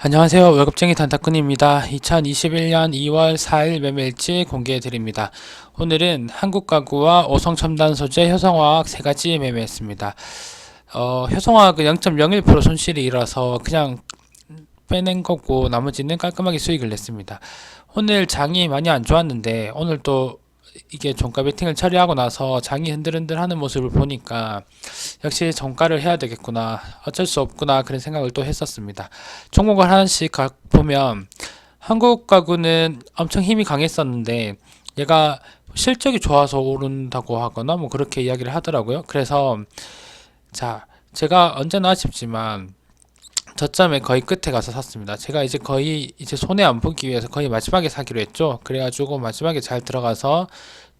안녕하세요. 월급쟁이 단타꾼입니다. 2021년 2월 4일 매매일지 공개해 드립니다. 오늘은 한국 가구와 오성첨단 소재 효성화학 세 가지 매매했습니다. 어, 효성화학은 0.01% 손실이 일어서 그냥 빼낸 거고 나머지는 깔끔하게 수익을 냈습니다. 오늘 장이 많이 안 좋았는데 오늘 또 이게 종가 베팅을 처리하고 나서 장이 흔들흔들 하는 모습을 보니까 역시 정가를 해야 되겠구나 어쩔 수 없구나 그런 생각을 또 했었습니다 종목을 하나씩 가- 보면 한국 가구는 엄청 힘이 강했었는데 얘가 실적이 좋아서 오른다고 하거나 뭐 그렇게 이야기를 하더라고요 그래서 자 제가 언제나 아쉽지만 저점에 거의 끝에 가서 샀습니다. 제가 이제 거의 이제 손해 안 보기 위해서 거의 마지막에 사기로 했죠. 그래가지고 마지막에 잘 들어가서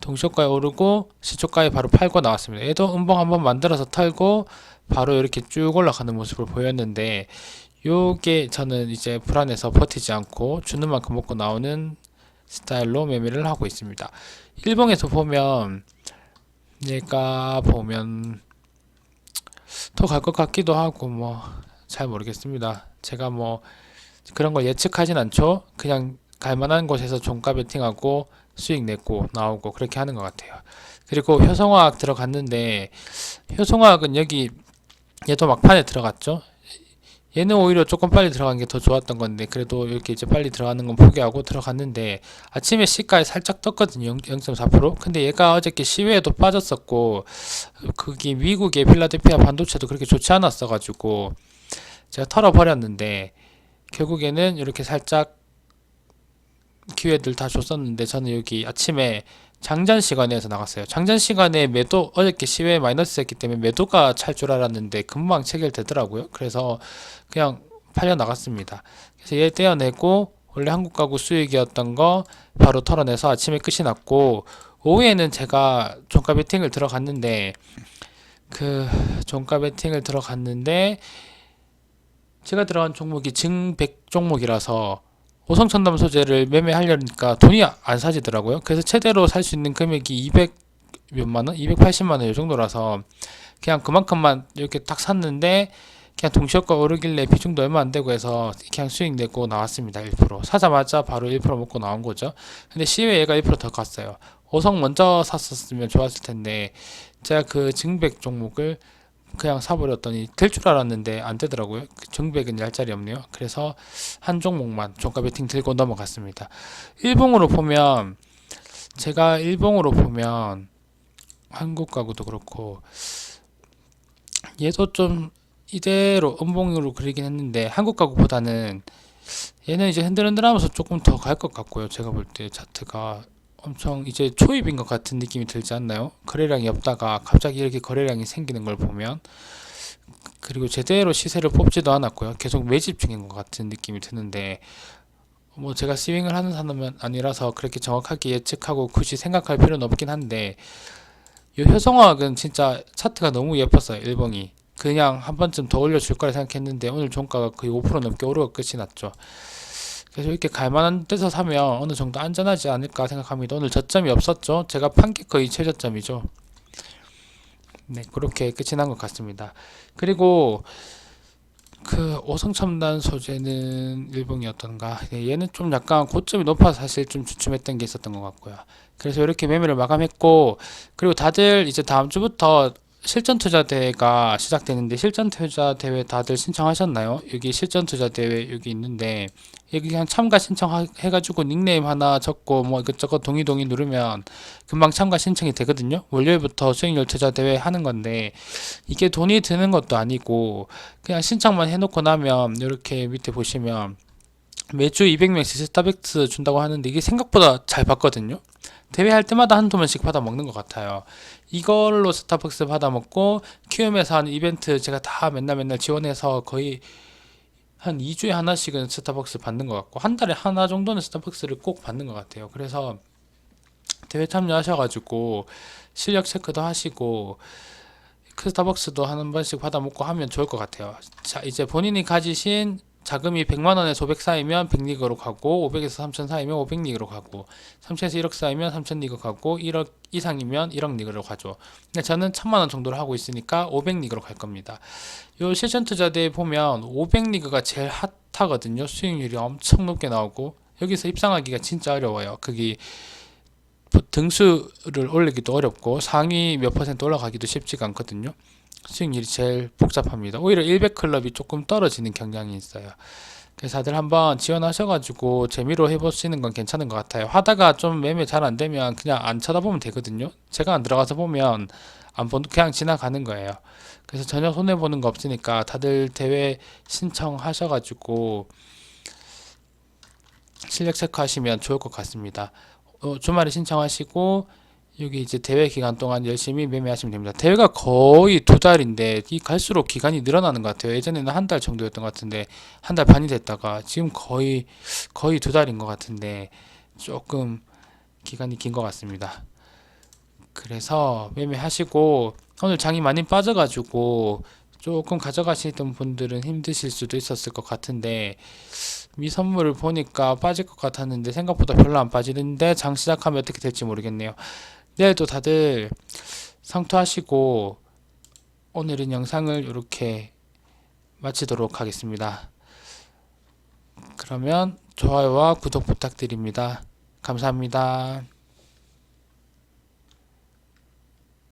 동시효가에 오르고 시초가에 바로 팔고 나왔습니다. 얘도 음봉 한번 만들어서 털고 바로 이렇게 쭉 올라가는 모습을 보였는데 요게 저는 이제 불안해서 버티지 않고 주는 만큼 먹고 나오는 스타일로 매매를 하고 있습니다. 일봉에서 보면 얘가 보면 더 갈 것 같기도 하고 뭐 잘 모르겠습니다. 제가 뭐 그런 걸 예측하진 않죠. 그냥 갈 만한 곳에서 종가 베팅하고 수익 내고 나오고 그렇게 하는 것 같아요. 그리고 효성화학 들어갔는데 효성화학은 여기 얘도 막판에 들어갔죠. 얘는 오히려 조금 빨리 들어간 게 더 좋았던 건데 그래도 이렇게 이제 빨리 들어가는 건 포기하고 들어갔는데 아침에 시가에 살짝 떴거든요 0.4% 근데 얘가 어저께 시외에도 빠졌었고 그게 미국의 필라델피아 반도체도 그렇게 좋지 않았어 가지고 제가 털어버렸는데 결국에는 이렇게 살짝 기회들 다 줬었는데 저는 여기 아침에 장전 시간에서 나갔어요. 장전 시간에 매도 어저께 시외 마이너스였기 때문에 매도가 찰 줄 알았는데 금방 체결되더라고요. 그래서 그냥 팔려 나갔습니다. 그래서 얘 떼어내고 원래 한국 가구 수익이었던 거 바로 털어내서 아침에 끝이 났고 오후에는 제가 종가 베팅을 들어갔는데 그 종가 베팅을 들어갔는데 제가 들어간 종목이 증백 종목이라서 오성천담 소재를 매매하려니까 돈이 안 사지더라고요. 그래서 최대로 살 수 있는 금액이 200 몇만 원, 280만 원 이 정도라서 그냥 그만큼만 이렇게 딱 샀는데 그냥 동시효과 오르길래 비중도 얼마 안 되고 해서 그냥 수익 내고 나왔습니다. 1% 사자마자 바로 1% 먹고 나온 거죠. 근데 시외 얘가 1%더 갔어요. 오성 먼저 샀었으면 좋았을 텐데 제가 그 증백 종목을 그냥 사버렸더니 될 줄 알았는데 안 되더라고요. 그 증백은 얄짤이 없네요. 그래서 한 종목만 종가 베팅 들고 넘어갔습니다. 일봉으로 보면 제가 일봉으로 보면 한국 가구도 그렇고 얘도 좀 이대로 음봉으로 그리긴 했는데 한국 가구보다는 얘는 이제 흔들흔들하면서 조금 더 갈 것 같고요. 제가 볼 때 차트가 엄청 이제 초입인 것 같은 느낌이 들지 않나요? 거래량이 없다가 갑자기 이렇게 거래량이 생기는 걸 보면 그리고 제대로 시세를 뽑지도 않았고요. 계속 매집 중인 것 같은 느낌이 드는데 뭐 제가 스윙을 하는 사람은 아니라서 그렇게 정확하게 예측하고 굳이 생각할 필요는 없긴 한데 이 효성화학은 진짜 차트가 너무 예뻤어요. 일봉이 그냥 한 번쯤 더 올려줄 거라 생각했는데 오늘 종가가 거의 5% 넘게 오르고 끝이 났죠. 그래서 이렇게 갈만한 데서 사면 어느 정도 안전하지 않을까 생각합니다. 오늘 저점이 없었죠. 제가 판게 거의 최저점이죠. 네, 그렇게 끝이 난 것 같습니다. 그리고 그 오성첨단 소재는 일봉이었던가 네, 얘는 좀 약간 고점이 높아서 사실 좀 주춤했던 게 있었던 것 같고요. 그래서 이렇게 매매를 마감했고 그리고 다들 이제 다음 주부터 실전 투자 대회가 시작되는데 실전 투자 대회 다들 신청하셨나요? 여기 실전 투자 대회 여기 있는데 여기 그냥 참가 신청해가지고 닉네임 하나 적고 뭐 이것저것 동의 동의 누르면 금방 참가 신청이 되거든요. 월요일부터 수익률 투자 대회 하는 건데 이게 돈이 드는 것도 아니고 그냥 신청만 해놓고 나면 이렇게 밑에 보시면 매주 200명씩 스타벅스 준다고 하는데 이게 생각보다 잘 받거든요. 대회할 때마다 한두 번씩 받아 먹는 것 같아요. 이걸로 스타벅스 받아 먹고 키움에서 하는 이벤트 제가 다 맨날 맨날 지원해서 거의 한 2주에 하나씩은 스타벅스 받는 것 같고 한 달에 하나 정도는 스타벅스를 꼭 받는 것 같아요. 그래서 대회 참여하셔가지고 실력 체크도 하시고 그 스타벅스도 한 번씩 받아 먹고 하면 좋을 것 같아요. 자 이제 본인이 가지신 자금이 100만 원에서 500 사이면 100리그로 가고 500에서 3000 사이면 500리그로 가고 3000에서 1억 사이면 3000리그 가고 1억 이상이면 1억 리그로 가죠. 근데 저는 1000만 원 정도를 하고 있으니까 500 리그로 갈 겁니다. 요 실전 투자대에 보면 500 리그가 제일 핫하거든요. 수익률이 엄청 높게 나오고 여기서 입상하기가 진짜 어려워요. 그게 등수를 올리기도 어렵고 상위 몇 퍼센트 올라가기도 쉽지가 않거든요. 수익률이 제일 복잡합니다. 오히려 100클럽이 조금 떨어지는 경향이 있어요. 그래서 다들 한번 지원하셔가지고 재미로 해보시는 건 괜찮은 것 같아요. 하다가 좀 매매 잘 안 되면 그냥 안 쳐다보면 되거든요. 제가 안 들어가서 보면 안 본, 그냥 지나가는 거예요. 그래서 전혀 손해보는 거 없으니까 다들 대회 신청하셔가지고 실력 체크하시면 좋을 것 같습니다. 어, 주말에 신청하시고 여기 이제 대회 기간 동안 열심히 매매하시면 됩니다. 대회가 거의 두 달인데 이 갈수록 기간이 늘어나는 것 같아요. 예전에는 한 달 정도였던 것 같은데 한 달 반이 됐다가 지금 거의 거의 두 달인 것 같은데 조금 기간이 긴 것 같습니다. 그래서 매매하시고 오늘 장이 많이 빠져가지고 조금 가져가시던 분들은 힘드실 수도 있었을 것 같은데 미 선물을 보니까 빠질 것 같았는데 생각보다 별로 안 빠지는데 장 시작하면 어떻게 될지 모르겠네요. 내일도 다들 상투하시고 오늘은 영상을 이렇게 마치도록 하겠습니다. 그러면 좋아요와 구독 부탁드립니다. 감사합니다.